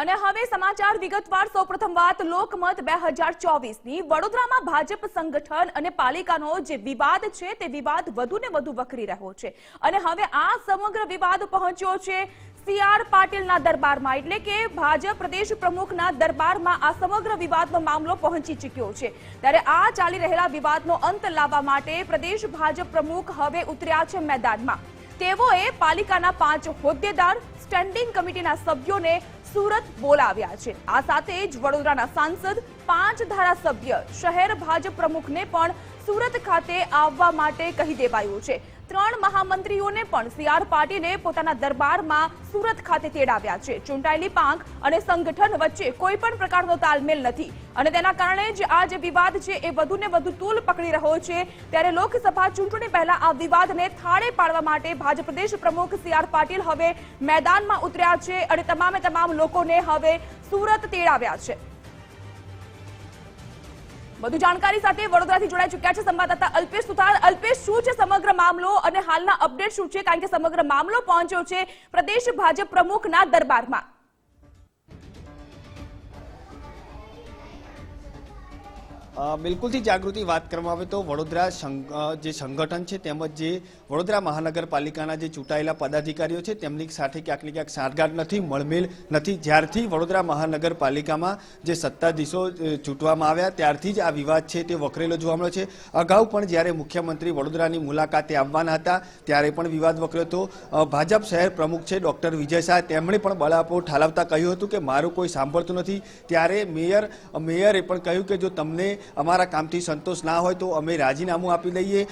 અને હવે સમાચાર વિગતવાર. સૌપ્રથમ વાત, લોકમત બે હજાર ચોવીસની. વડોદરામાં ભાજપ સંગઠન અને પાલિકાનો જે વિવાદ છે, તે વિવાદ વધુ ને વધુ વકરી રહ્યો છે. અને હવે આ સમગ્ર વિવાદ પહોંચ્યો છે સી આર પાટીલના દરબારમાં. એટલે કે ભાજપ પ્રદેશ પ્રમુખના દરબારમાં આ સમગ્ર વિવાદનો મામલો પહોંચી ચૂક્યો છે. ત્યારે આ ચાલી રહેલા વિવાદનો અંત લાવવા માટે પ્રદેશ ભાજપ પ્રમુખ હવે ઉતર્યા છે મેદાનમાં. તેઓએ પાલિકાના પાંચ હોદ્દેદાર, સ્ટેન્ડિંગ કમિટીના સભ્યોને સુરત બોલાવ્યા છે. આ સાથે જ વડોદરાના સાંસદ પાંચ ધારાસભ્ય, શહેર ભાજપ પ્રમુખને પણ સુરત ખાતે આવવા માટે કહી દેવાયું છે. ત્રણ મહામંત્રીઓને પણ સી આર પાટીલે પોતાના દરબારમાં સુરત ખાતે તેડાવ્યા છે. ચૂંટાયેલી પાંખ અને સંગઠન વચ્ચે કોઈ પણ પ્રકારનો તાલમેલ નથી. અને તેના કારણે જ આ જે વિવાદ છે એ વધુ ને વધુ તૂલ પકડી રહ્યો છે. ત્યારે લોકસભા ચૂંટણી પહેલા આ વિવાદને થાળે પાડવા માટે ભાજપ પ્રદેશ પ્રમુખ સી આર પાટીલ હવે મેદાનમાં ઉતર્યા છે અને તમામે તમામ લોકોને હવે સુરત તેડાવ્યા છે. વધુ જાણકારી સાથે વડોદરાથી જોડાઈ ચુક્યા છે સંવાદદાતા અલ્પેશ સુથાર. અલ્પેશ, શું છે સમગ્ર મામલો અને હાલના અપડેટ શું છે? કારણ કે સમગ્ર મામલો પહોંચ્યો છે પ્રદેશ ભાજપ પ્રમુખના દરબારમાં. બિલકુલથી જાગૃતિ વાત કરવામાં આવે તો વડોદરા જે સંગઠન છે તેમજ જે વડોદરા મહાનગરપાલિકાના જે ચૂંટાયેલા પદાધિકારીઓ છે તેમની સાથે ક્યાંક ને ક્યાંક સાંઠગાંઠ નથી, મળમેલ નથી. જ્યારથી વડોદરા મહાનગરપાલિકામાં જે સત્તાધીશો ચૂંટવામાં આવ્યા ત્યારથી જ આ વિવાદ છે તે વકરેલો જોવા મળ્યો છે. અગાઉ પણ જ્યારે મુખ્યમંત્રી વડોદરાની મુલાકાતે આવવાના હતા ત્યારે પણ વિવાદ વકર્યો હતો. ભાજપ શહેર પ્રમુખ છે ડૉક્ટર વિજય શાહ તેમણે પણ બળાપો ઠાલવતા કહ્યું હતું કે મારું કોઈ સાંભળતું નથી. ત્યારે મેયર મેયરે પણ કહ્યું કે જો તમને અમારા કામથી સંતોષ ના હોય તો અમે રાજીનામું આપી દઈએ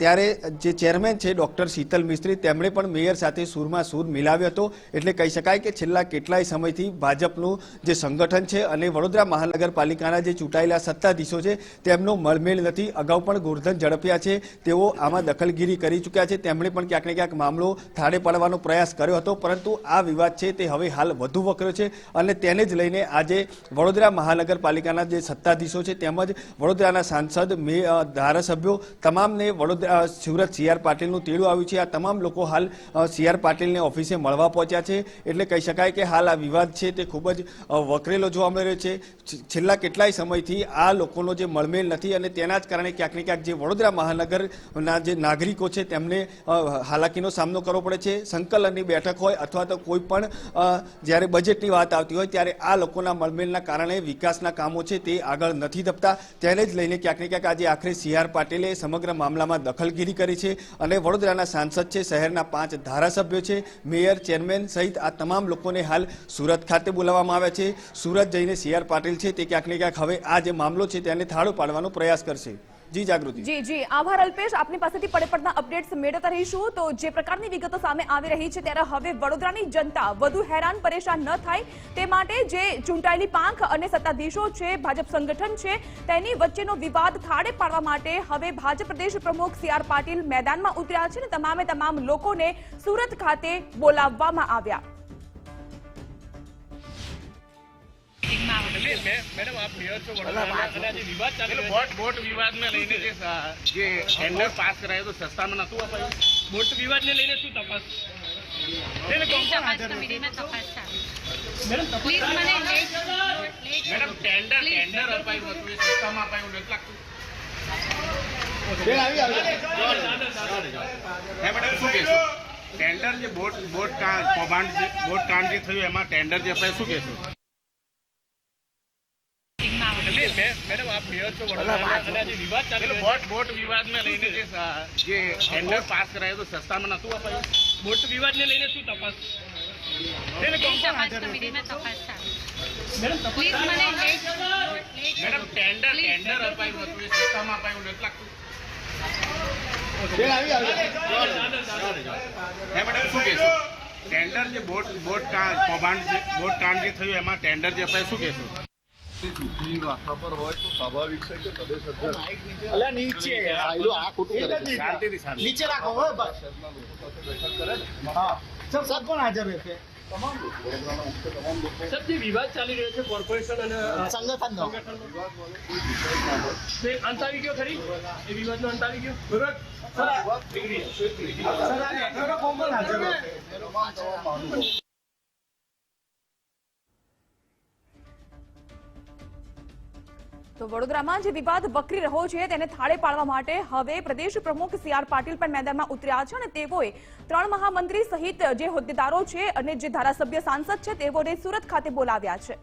ત્યારે જે ચેરમેન છે, ડૉક્ટર શીતલ મિસ્ત્રી, તેમણે પણ મેયર સાથે સૂરમાં સૂર મિલાવ્યો હતો. એટલે કહી શકાય કે છેલ્લા કેટલાય સમયથી ભાજપનું જે સંગઠન છે અને વડોદરા મહાનગરપાલિકાના જે ચૂંટાયેલા સત્તાધીશો છે, તેમનો મળમેળ નથી. અગાઉ પણ ગોરધન ઝડપ્યા છે. તેઓ આમાં દખલગીરી કરી ચૂક્યા છે. તેમણે પણ ક્યાંક ને ક્યાંક મામલો થાળે પાડવાનો પ્રયાસ કર્યો હતો. પરંતુ આ વિવાદ છે તે હવે હાલ વધુ વકર્યો છે અને તેને જ લઈને આજે વડોદરા મહાનગરપાલિકાના જે સત્તાધીશો છે, તેમજ વડોદરાના સાંસદ, મે ધારાસભ્યો તમામને વડોદરા સુરત સી આર પાટીલનું તેડું આવ્યું છે. આ તમામ લોકો હાલ સી આર પાટીલને ઓફિસે મળવા પહોંચ્યા છે. એટલે કહી શકાય કે હાલ આ વિવાદ છે તે ખૂબ જ વકરેલો જોવા મળી રહ્યો છે. છેલ્લા કેટલાય સમયથી આ લોકોનો જે મળમેલ નથી અને તેના જ કારણે ક્યાંક ને ક્યાંક જે વડોદરા મહાનગરના જે નાગરિકો છે તેમને હાલાકીનો સામનો કરવો પડે છે. સંકલનની બેઠક હોય અથવા તો કોઈ પણ જ્યારે બજેટની વાત આવતી હોય ત્યારે આ લોકોના મળમેલના કારણે વિકાસના કામો છે તે આગળ નથી ધપતા. તેને જ લઈને ક્યાંક ને ક્યાંક આજે આખરે સી આર પાટીલે સમગ્ર મામલામાં દખલગીરી કરી છે અને વડોદરાના સાંસદ છે, શહેરના પાંચ ધારાસભ્યો છે, મેયર, ચેરમેન સહિત આ તમામ લોકોને હાલ સુરત ખાતે બોલાવવામાં આવ્યા છે. સુરત જઈને સી આર પાટીલ છે તે ક્યાંક ને ક્યાંક હવે આ જે મામલો છે તેને થાળો પાડવાનો પ્રયાસ કરશે. જી, જાગૃતિ. જી જી. આભાર, અલ્પેશ. આપની પાસેથી પડે અપડેટ્સ મેળવતા રહીશું. તો જે પ્રકારની વિગતો સામે આવી રહી છે, ત્યારે હવે વડોદરાની જનતા વધુ હેરાન, પરેશાન ન થાય. તે માટે જે ચૂંટાયેલી પાંખ અને સત્તાધીશો છે, ભાજપ સંગઠન છે, તેની વચ્ચેનો વિવાદ થાળે પાડવા માટે હવે ભાજપ પ્રદેશ પ્રમુખ સી પાટીલ મેદાનમાં ઉતર્યા છે અને તમામે તમામ લોકોને સુરત ખાતે બોલાવવામાં આવ્યા. મેડમ આપ મેયર છો વડોદરાના અને આજે વિવાદ ચાલી રહ્યો બોટ બોટ વિવાદને લઈને જે સા- જે ટેન્ડર પાસ કરાયો તો સસ્તામાં નતું અપાયું બોટ વિવાદને લઈને શું તપાસ એને કોણ કોણ હાજર હતું? કમિટીમાં તપાસ ચાલુ મેડમ તપાસ પ્લીઝ મને late late madam tender tender અપાયું હતું એ સસ્તામાં અપાયું નથી લાગતું હે મેડમ શું કહેશો ટેન્ડર જે બોટ બોટ કા- કૌભાંડ જે બોટ કાંડ જે થયું એમાં ટેન્ડર જે અપાયું શું કહેશો મેડમ આપ મેયર છો વડોદરાના અને આજે વિવાદ ચાલી રહ્યો બોટ બોટ વિવાદને લઈને જે સા- જે ટેન્ડર પાસ કરાયો તો સસ્તામાં નતું અપાયું બોટ વિવાદને લઈને શું તપાસ એને કોણ કોણ તપાસ હાજર હતું? કમિટીમાં તપાસ ચાલુ મેડમ તપાસ પ્લીઝ મને late late madam tender tender અપાયું હતું એ સસ્તામાં અપાયું નથી લાગતું હે મેડમ શું કહેશો ટેન્ડર જે બોટ બોટ કા- કૌભાંડ જે બોટ કાંડ જે થયું એમાં ટેન્ડર જે અપાયું શું કહેશો ચૂંટણી માથા પર હોય તો સ્વાભાવિક છે કે પ્રદેશ અધ્યક્ષ નીચે રાખો હો બસ શહેરના લોકો બેઠક કરે હા સર સર કોણ હાજર રહેશે તમામ લોકો તમામ લોકો સર જે વિવાદ ચાલી રહ્યો છે કોર્પોરેશન અને સંગઠનનો તે અંત આવી ગયો ખરી એ વિવાદનો અંત આવી ગયો. સર આ કોણ હાજર રહેશે તો વડોદરામાં જે વિવાદ વકરી રહ્યો છે તેને થાળે પાડવા માટે હવે પ્રદેશ પ્રમુખ સી આર પાટીલ પણ મેદાનમાં ઉતર્યા છે અને તેઓએ ત્રણ મહામંત્રી સહિત જે હોદ્દેદારો છે અને જે ધારાસભ્ય સાંસદ છે તેઓને સુરત ખાતે બોલાવ્યા છે.